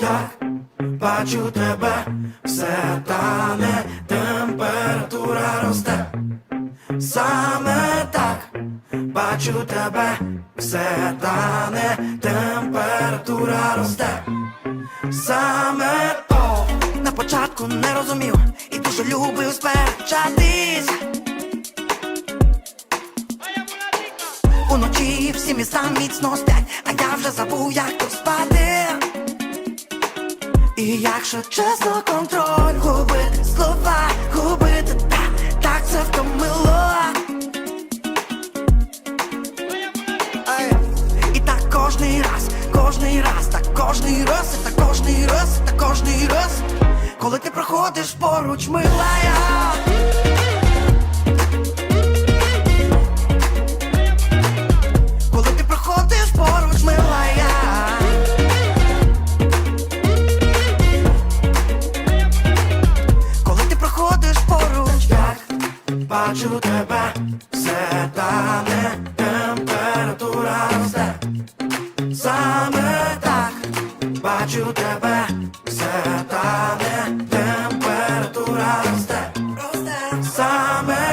як бачу тебе, все тане, температура росте. Саме так бачу тебе, все тане, температура росте. Саме то на початку не розумів і дуже любив сперечатись. Уночі всі міста міцно сплять, а я вже забув, як то спати. І якщо чесно, контроль губити слова, губити та, так це втомило. І так кожний раз, кожний раз, так кожний раз, і так кожний раз, так кожний раз, коли ти проходиш поруч, милая. Бачу тебе, все тане, температура росте. Саме так бачу тебе, все тане, температура росте. Саме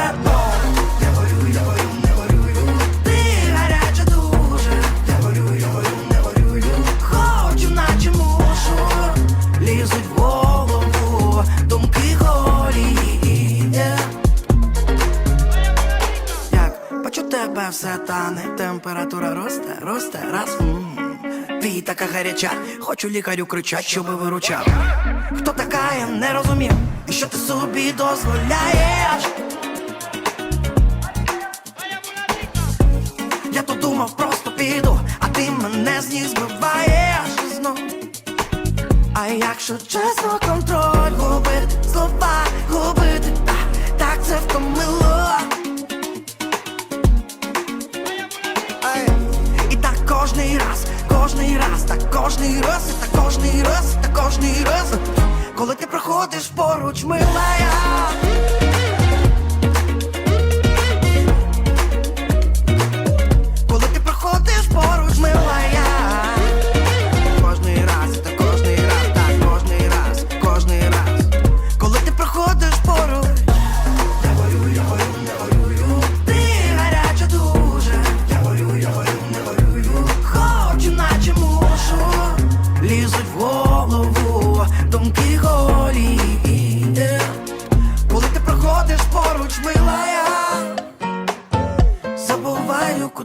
все тане, температура росте, росте, раз. Ти така гаряча, хочу лікарю кричать, щоби виручав. Хто така, я не розумів, і що ти собі дозволяєш. Я то думав, просто піду, а ти мене з ніг збиваєш знов. А якщо чесно, так кожний раз, і так кожний раз, і так кожний раз, коли ти проходиш поруч, милая.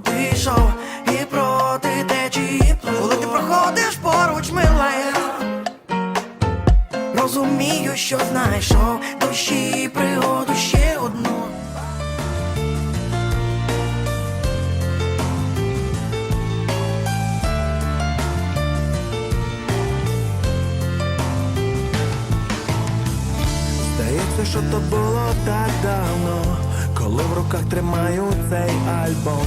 Куди йшов і проти течії плив. Коли ти проходиш поруч, милая. Розумію, що знайшов душі пригоду ще одну. Що то було так давно, коли в руках тримаю цей альбом.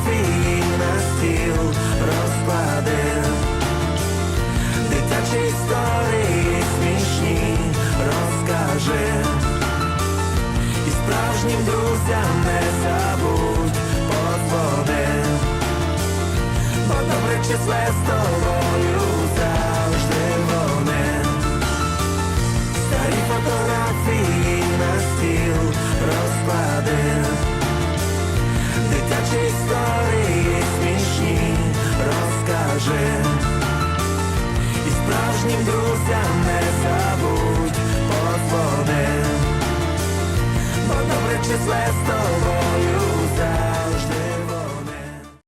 дитячі історії смішні розкажи, і справжнім друзям не забудь подзвони, бо добре числе з тобою завжди вони. Старі фотографії на стіл розклади. Дитячі історії смішні розкажи справжнім друзям не забудь позвони, Бо добре числе з тобою